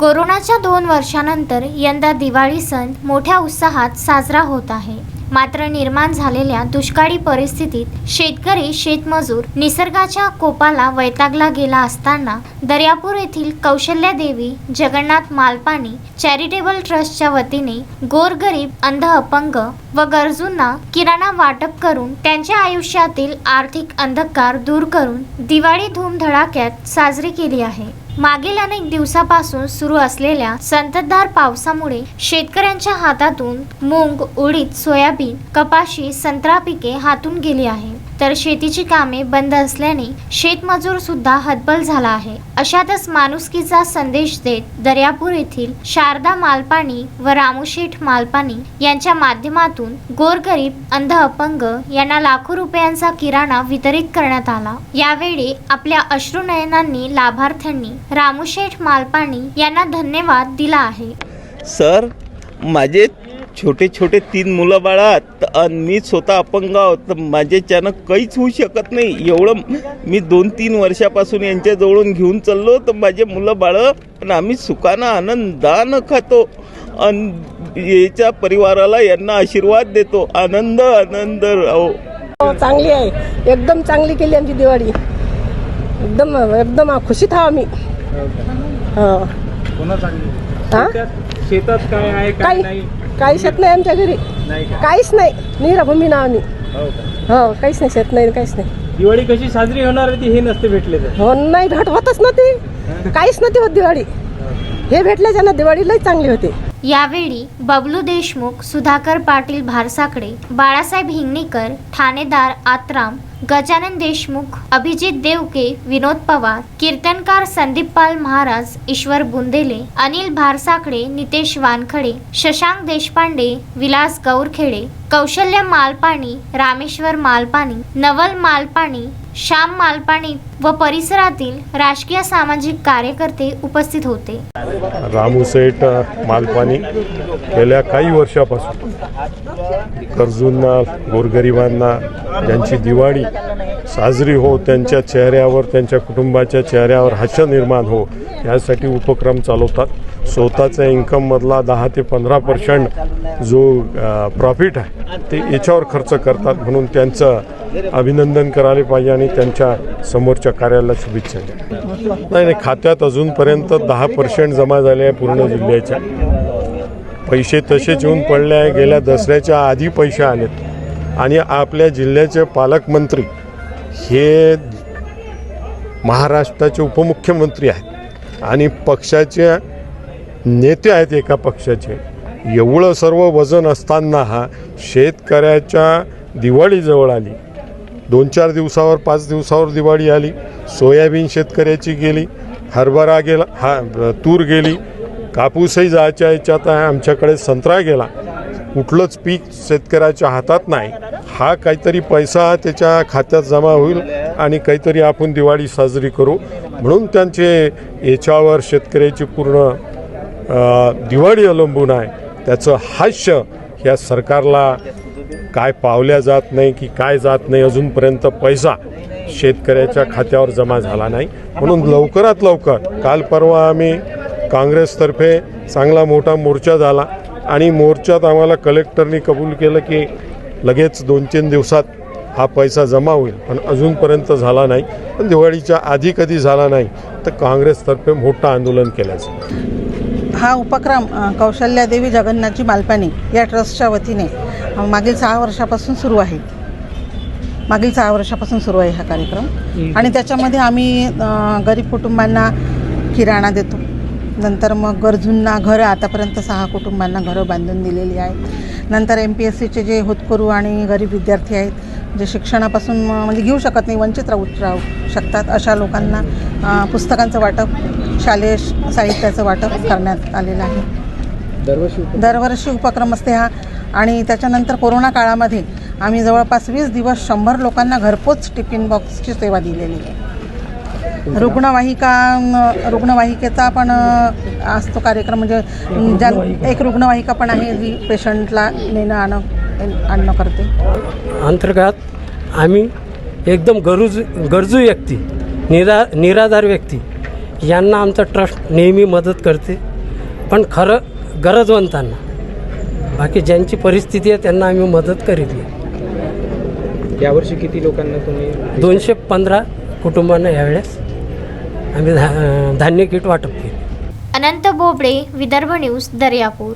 कोरोनाच्या दोन वर्षानंतर यंदा दिवाळी सण मोठ्या उत्साहात साजरा होत आहे. मात्र निर्माण झालेल्या दुष्काळी परिस्थितीत शेतकरी शेतमजूर निसर्गाच्या कोपाला वैतागला गेला असताना दर्यापूर येथील कौशल्या देवी जगन्नाथ मालपाणी चॅरिटेबल ट्रस्टच्या वतीने गोरगरीब अंध अपंग व गरजूंना किराणा वाटप करून त्यांच्या आयुष्यातील आर्थिक अंधकार दूर करून दिवाळी धूमधडाक्यात साजरी केली आहे. मागील अनेक दिवसापासून सुरू असलेल्या संततधार पावसामुळे शेतकऱ्यांच्या हातातून मूग उडीद सोयाबीन कपाशी संत्रा पिके हातून गेली आहे तर शेतीची कामे बंद असल्याने शेतमजूर सुद्धा हतबल झाला आहे. अशातच माणुसकीचा संदेश देत दर्यापूर येथील शारदा मालपाणी व रामूशेठ मालपाणी यांच्या माध्यमातून गोरगरीब अंध अपंग यांना लाखो रुपयांचा किराणा वितरित करण्यात आला. यावेळी आपल्या अश्रुनयनांनी लाभार्थ्यांनी रामूशेठ मालपाणी यांना धन्यवाद दिला आहे. सर माझे छोटे छोटे तीन मुलं बाळा आहेत आणि मी स्वतः अपंग आहोत तर माझ्याच्यानं काहीच होऊ शकत नाही. एवढं मी दोन तीन वर्षापासून यांच्याजवळून घेऊन चाललो तर माझे मुलं बाळं पण आम्ही सुखानं आनंदानं खातो. आणि याच्या परिवाराला यांना आशीर्वाद देतो. आनंद आनंद राहो. हो, चांगली आहे. एकदम चांगली केली आमची दिवाळी. एकदम एकदम खुशीत आहो आम्ही. हो. हा? शेतात- शेतात काय आहे काय काही नाही? काही शेत नाही आमच्या घरी. नाही का? काहीच नाही. निराभूमी नावानी. हो का? हो काहीच नाही शेत नाही काहीच नाही. दिवाळी कशी साजरी होणार होती हे नसते भेटले तर? हो नाही भेट होतच नव्हती. काहीच नव्हती होत दिवाळी. हे भेटल्याच्या ना दिवाळी लई चांगली होती. यावेळी बबलू देशमुख सुधाकर पाटील भारसाकडे बाळासाहेब हिंगणीकर ठाणेदार आत्राम गजानन देशमुख अभिजित देवके विनोद पवार कीर्तनकार संदीप पाल महाराज ईश्वर बुंदेले अनिल भारसाकडे नितेश वानखडे शशांक देशपांडे विलास गौरखेडे कौशल्य मालपाणी रामेश्वर मालपाणी नवल मालपाणी श्याम मालपाणी व परिसरातील राजकीय सामाजिक कार्यकर्ते उपस्थित होते. रामूसेठ मालपानी गेल्या काही वर्षापासून. गरजूंना गोरगरिबांना ज्यांची दिवाळी साजरी हो त्यांच्या चेहऱ्यावर त्यांच्या कुटुंबाच्या चेहऱ्यावर हास्य निर्माण हो यासाठी उपक्रम चालवतात. स्वतःच्या इन्कममधला दहा ते पंधरा पर्सेंट जो प्रॉफिट आहे ते याच्यावर खर्च करतात म्हणून त्यांचं अभिनंदन करायला पाहिजे आणि त्यांच्या समोरच्या कार्याला शुभेच्छा द्या. नाही नाही खात्यात अजूनपर्यंत दहा पर्सेंट जमा झाले आहे पूर्ण जिल्ह्याच्या. पैसे तसेच येऊन पडले आहे. गेल्या दसऱ्याच्या आधी पैसे आलेत. आणि आपल्या जिल्ह्याचे पालकमंत्री हे महाराष्ट्राचे उपमुख्यमंत्री आहेत. आणि पक्षाच्या नेते आहेत एका पक्षाचे. एवढं सर्व वजन असताना हा शेतकऱ्याच्या दिवाळीजवळ आली. दोन चार दिवसावर पाच दिवसावर दिवाळी आली. सोयाबीन शेतकऱ्याची गेली. हरभरा गेला हा तूर गेली. कापूसही जायच्या याच्यात आहे. आमच्याकडे संत्रा गेला. कुठलंच पीक शेतकऱ्याच्या हातात नाही. हा काहीतरी पैसा त्याच्या खात्यात जमा होईल आणि काहीतरी आपण दिवाळी साजरी करू. म्हणून त्यांचे याच्यावर शेतकऱ्याची पूर्ण दिवाळी अवलंबून आहे. त्याचं हास्य ह्या सरकारला काय पावल्या जात नाही की काय जात नाही अजूनपर्यंत पैसा शेतकऱ्याच्या खात्यावर जमा झाला नाही. म्हणून लवकरात लवकर काल परवा आम्ही काँग्रेसतर्फे चांगला मोठा मोर्चा झाला आणि मोर्चात आम्हाला कलेक्टरनी कबूल केलं की लगेच दोन तीन दिवसात हा पैसा जमा होईल. पण अजूनपर्यंत झाला नाही. पण दिवाळीच्या आधी कधी झाला नाही तर काँग्रेसतर्फे मोठं आंदोलन केलं जाईल हा उपक्रम अ, कौशल्या देवी जगन्नाथजी मालपाणी या ट्रस्टच्या वतीने मागील सहा वर्षापासून सुरू आहे. मागील सहा वर्षापासून सुरू आहे हा कार्यक्रम. आणि त्याच्यामध्ये आम्ही गरीब कुटुंबांना किराणा देतो. नंतर मग गरजूंना घरं आतापर्यंत सहा कुटुंबांना घरं बांधून दिलेली आहेत. नंतर एम पी एस सीचे जे होतकरू आणि गरीब विद्यार्थी आहेत जे शिक्षणापासून म्हणजे घेऊ शकत नाही वंचित राहू राहू शकतात अशा लोकांना पुस्तकांचं वाटप शालेय साहित्याचं वाटप करण्यात आलेलं आहे. दरवर्षी दरवर्षी उपक्रम असते हा. आणि त्याच्यानंतर कोरोना काळामध्ये आम्ही जवळपास वीस दिवस शंभर लोकांना घरपोच टिफिन बॉक्सची सेवा दिलेली आहे. रुग्णवाहिका रुग्णवाहिकेचा पण असतो कार्यक्रम म्हणजे ज्या एक रुग्णवाहिका पण आहे जी पेशंटला नेणं आणं आणणं करते. अंतर्गत आम्ही एकदम गरज गरजू व्यक्ती निरा निराधार व्यक्ती. यांना आमचा ट्रस्ट नेहमी मदत करते पण खरं गरजवंतांना. बाकी ज्यांची परिस्थिती आहे त्यांना आम्ही मदत करीत नाही. यावर्षी किती लोकांना तुम्ही दोनशे पंधरा कुटुंबांना यावेळेस आम्ही धा धान्य किट वाटप केले. अनंत बोबडे विदर्भ न्यूज दर्यापूर.